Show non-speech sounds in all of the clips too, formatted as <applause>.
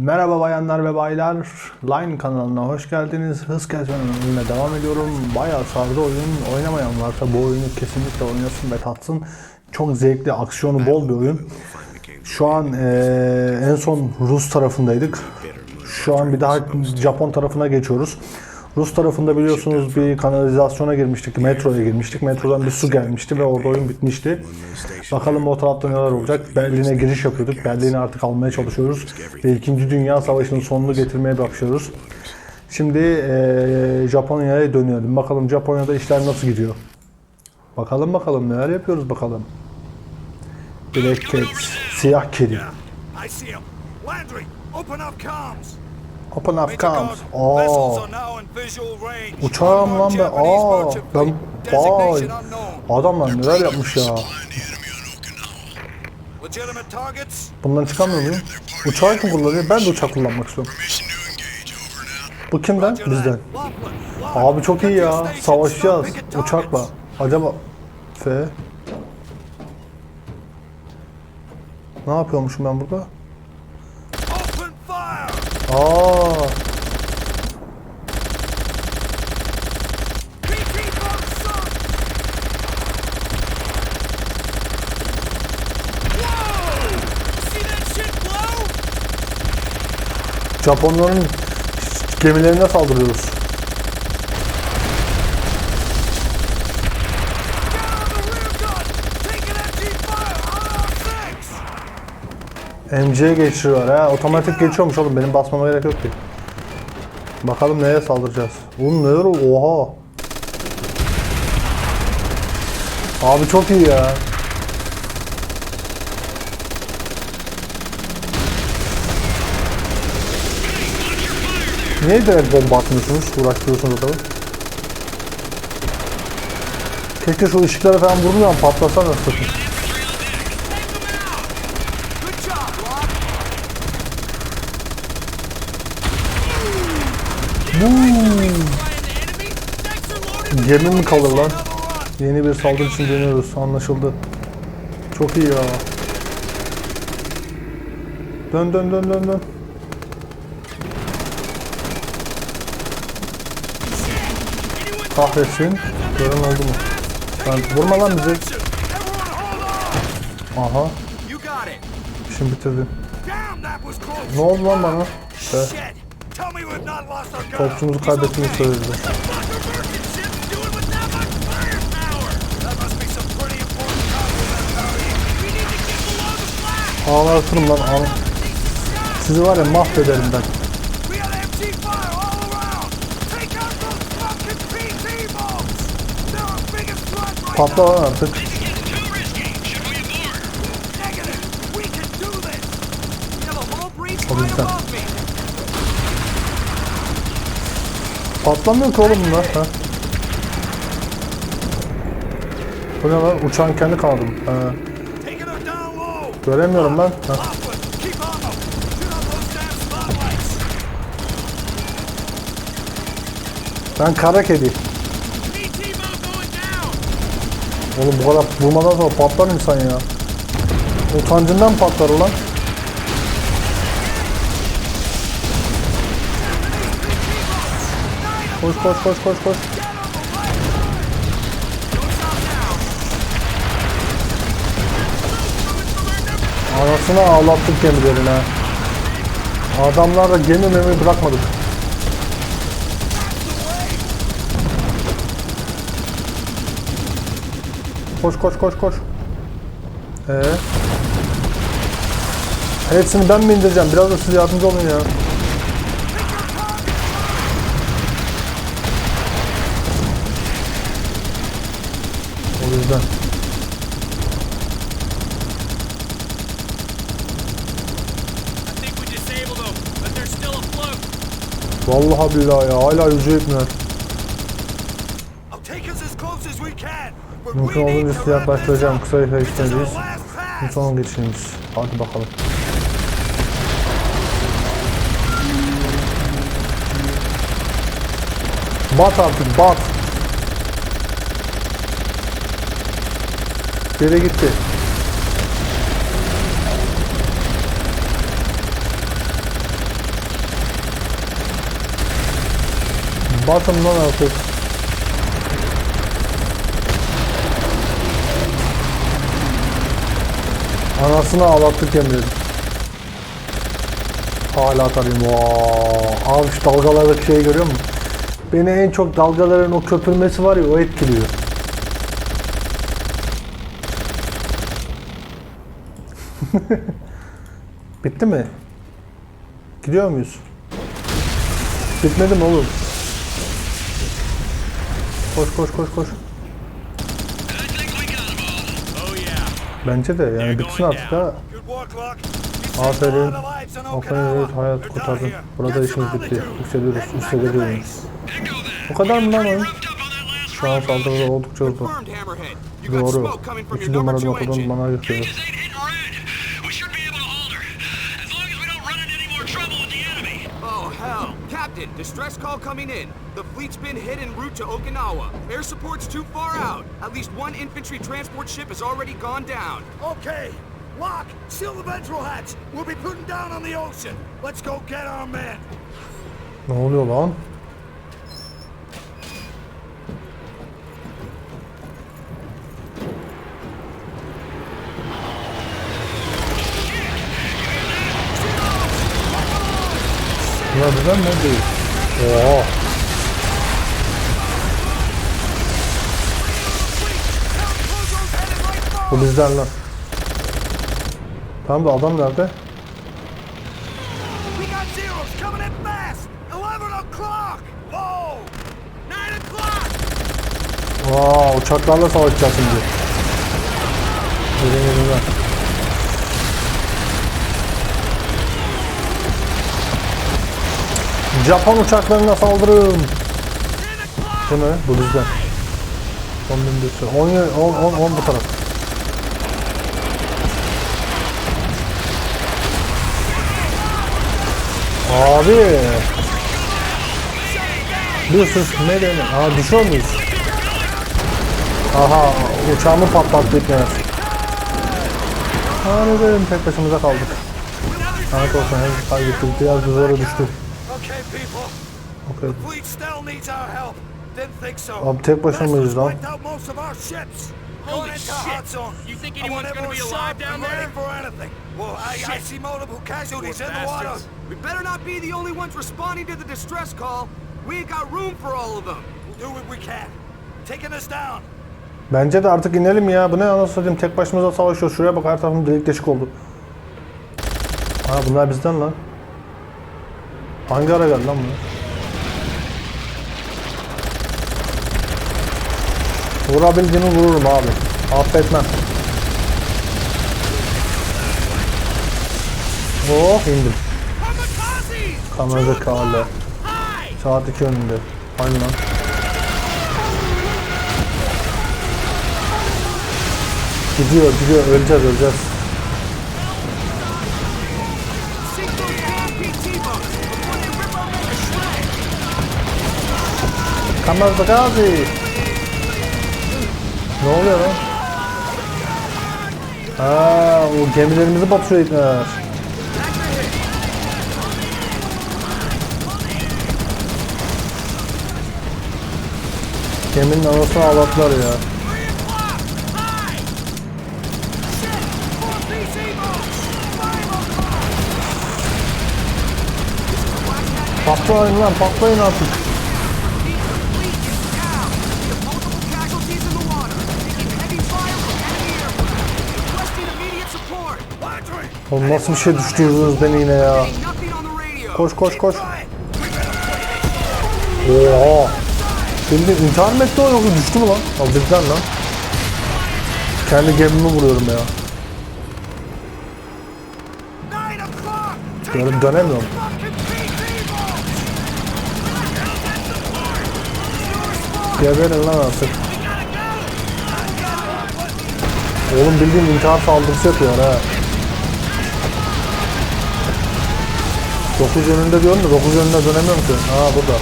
Merhaba bayanlar ve baylar. Line kanalına hoş geldiniz. Hız kesmenine devam ediyorum. Bayağı sardı oyun. Oynamayan varsa bu oyunu kesinlikle oynasın ve tatsın. Çok zevkli, aksiyonu bol bir oyun. Şu an eee, en son Rus tarafındaydık. Şu an bir daha Japon tarafına geçiyoruz. Rus tarafında biliyorsunuz bir kanalizasyona girmiştik, metroya girmiştik. Metrodan bir su gelmişti ve orada oyun bitmişti. Bakalım o tarafta neler olacak. Berlin'e giriş yapıyorduk. Berlin'i artık almaya çalışıyoruz. Ve 2. Dünya Savaşı'nın sonunu getirmeye başlıyoruz. Şimdi eee, Japonya'ya dönüyorum. Bakalım Japonya'da işler nasıl gidiyor. Bakalım bakalım neler yapıyoruz bakalım. Black Cat, siyah kedi. I see him. Landry, open up comms. Open up comes. Vessels Aa, uçağım lan ben. Japanese Aa, ben vay. Adamlar neler yapmış ya. Bundan çıkamıyor muyum? Uçağı kim kullanıyor? Ben de uçak kullanmak istiyorum. Bu kimden? Bizden. Abi çok iyi ya. Savaşacağız uçakla. Acaba F Ne yapıyormuşum ben burada? Open fire! Aa, PT boat sunk! Whoa! See that shit blow? Japonların gemilerine saldırıyoruz. MC'ye geçiriyor ha. Otomatik geçiyormuş oğlum. Benim basmama gerek yok ki. Bakalım neye saldıracağız. Oğlum neler o? Oha. Abi çok iyi ya. Niye direkt bomba atmıyorsunuz? Uğraştırıyorsunuz adamı. Keşke şu ışıkları falan vurmayan patlasa nasıl? Good Gemi mi kalır lan? Yeni bir saldırı için deniyoruz. Anlaşıldı. Çok iyi ya. Dön dön dön dön dön. Kahretsin. Gören oldu mu? Ben vurma lan bizi. Aha. İşim bitirdim. Ne oldu lan bana? Be, topçumuzu kaybettiğini söyledi. What the fuck are merchant ships doing with that much firepower? That must be some pretty important compliment, Howdy. We need to get below the flag! Ağlatırım lan. Ağ... Sizi var ya mahvederim ben. We got MG fire all Patlamıyor ki oğlum bunlar. Ha. Bu ne lan? Uçağın kendi low! Göremiyorum ben. Ha. Ben kara kedi. Oğlum bu kadar vurmadan sonra patlar insan ya. Utancından patlar ulan. Koş koş koş koş koş. Anasını ağlattık gemilerine. Adamlar da gemi memi bırakmadık. Koş koş koş koş. Ee? Hepsini ben mi indireceğim? Biraz da siz yardımcı olun ya. O yüzden. I think we disabled them, but they're still afloat. Vallahi billahi ya. Hala yüzüyor ipneler. I'll take us as close as we can. But Mümkün olduğunca size yaklaştıracağım. Kısa bir This is our geçmeliyiz. last Bu pass. son geçişimiz. Hadi bakalım. Bat artık bat. Geri gitti. Basın lan artık. Anasını ağlattık yemin Hala tabii. Wow. Abi şu dalgalardaki şeyi görüyor musun? Beni en çok dalgaların o köpürmesi var ya o etkiliyor. <laughs> Bitti mi? Gidiyor muyuz? Bitmedi mi oğlum? Koş koş koş koş. Bence de yani bitsin artık ha. Aferin. Aferin hayat kurtardın. Burada işimiz bitti. Yükseliyoruz. Yükseliyoruz. Bu kadar mı lan oyun? Şu an saldırıda oldukça hızlı. Doğru. İki numaralı engine. bana gösteriyor. Distress call coming in. The fleet's been hit en route to Okinawa. Air support's too far out. At least one infantry transport ship has already gone down. Okay. Lock, seal the ventral hatch. We'll be putting down on the ocean. Let's go get our men. Ne oluyor lan? Ya bizden ne Oha. Bu bizden lan. Tamam da adam nerede? We got zeros coming in fast. 11 o'clock. Whoa. 9 o'clock. Vaa uçaklarla savaşacağız şimdi. Gelin gelin Japon uçaklarına saldırın. Bu ne? Bu bizden. 10 bin bir 10, ye- 10, 10, 10 bu taraf. Abi. Bir sus ne dene? Aa düşüyor muyuz? Aha uçağımı patlattı ipneler. Ha ne dedim tek başımıza kaldık. Lanet olsun hem kaybettik biraz zora düştü. Okay, people. Okey. Fleet still needs our help. Didn't think so. Abi tek başına mıyız lan? wiped out most of our ships. Holy shit. You think anyone's gonna be alive down there? for anything. Well, I, I see multiple casualties in the water. We better not be the only ones responding to the distress call. We ain't got room for all of them. We'll do what we can. Taking us down. Bence de artık inelim ya. Bu ne anasını satayım tek başımıza savaşıyoruz. Şuraya bak her tarafım delik deşik oldu. Aa bunlar bizden lan. Hangi ara geldi lan bunlar? Vurabildiğimi vururum abi. Affetmem. Oh indim. Kamikaze! Kameraza Saat 2 önünde. Aynen lan. Gidiyor gidiyor öleceğiz öleceğiz. Kameraza Gazi. Ne oluyor lan? Aa, o gemilerimizi batırıyor itler. Geminin anasını ağlattılar ya. Patlayın lan patlayın artık. Multiple casualties in the water. Taking heavy fire from enemy aircraft. Requesting immediate support. Marjorie! Oğlum nasıl bir şey düştürdünüz beni yine ya. Koş koş koş. Oha. Bildiğin intihar mı etti o yoksa düştü mü lan? Al bizden lan. Kendi gemimi vuruyorum ya. 9 o'clock! Take Görüp out dönemiyorum. Geberin lan artık. Oğlum bildiğin intihar saldırısı yapıyor ha. 9 yönünde diyorum da 9 yönünde dönemiyorum ki. Ha burada.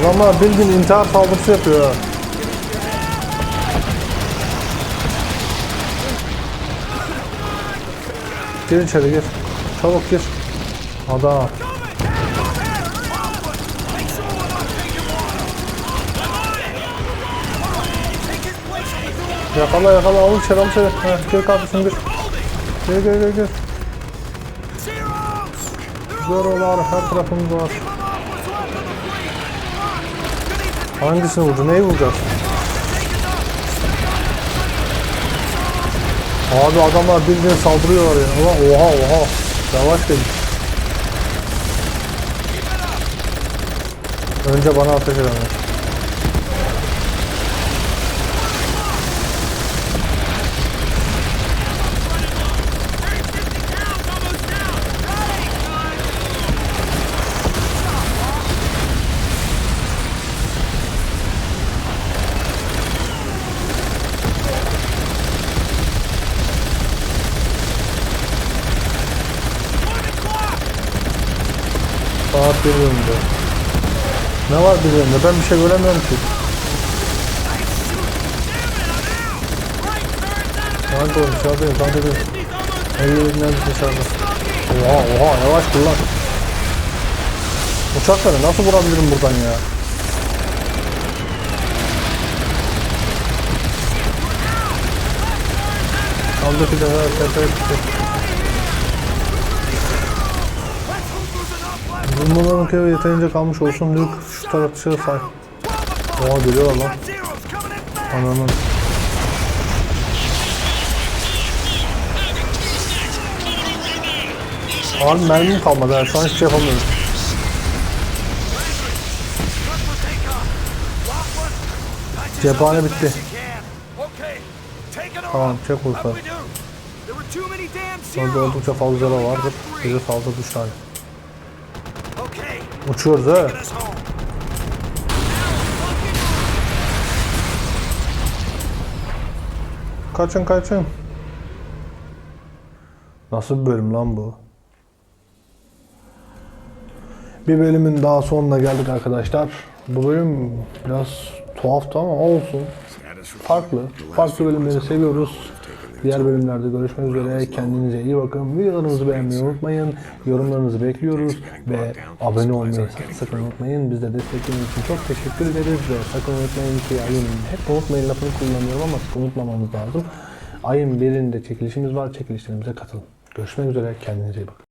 Adamlar bildiğin intihar saldırısı yapıyor ha. Gir içeri gir. Çabuk gir. Adam. Yakala yakala al içeri al içeri. Heh, gir kardeşim gir. Gir gir. Zeros! They're Zorolar her tarafımız var. Hangisini vuracağız? Neyi vuracağız? Abi adamlar bildiğin saldırıyorlar ya. Ulan oha oha. Yavaş gelin. Önce bana ateş edenler. Bir yönünde. Ne var yönünde? Ben bir şey göremiyorum ki. Kanka oğlum dışarıdayım kanka değil. Nerede dışarıda? Oha oha yavaş kullan. Uçakları nasıl vurabilirim buradan ya? Aldı bir de evet evet Vurmaların köy yeterince kalmış olsun. Luke şu taraf dışarı say. Oha geliyorlar lan. Ananın. Abi mermim kalmadı yani şu an hiçbir şey yapamıyorum. Cephane bitti. Tamam çek damn Orada oldukça fazla yara vardır. Bize fazla düş tane. Okay, Uçuyoruz home. Kaçın kaçın. Nasıl bir bölüm lan bu? Bir bölümün daha sonuna geldik arkadaşlar. Bu bölüm biraz tuhaftı ama olsun. Farklı. Farklı bölümleri seviyoruz. Diğer bölümlerde görüşmek üzere. Kendinize iyi bakın. Videolarımızı beğenmeyi unutmayın. Yorumlarınızı bekliyoruz. Ve abone olmayı sakın, unutmayın. Biz de destekleriniz için çok teşekkür ederiz. Ve sakın unutmayın ki ayın hep unutmayın lafını kullanıyorum ama sakın unutmamamız lazım. Ayın birinde çekilişimiz var. Çekilişlerimize katılın. Görüşmek üzere. Kendinize iyi bakın.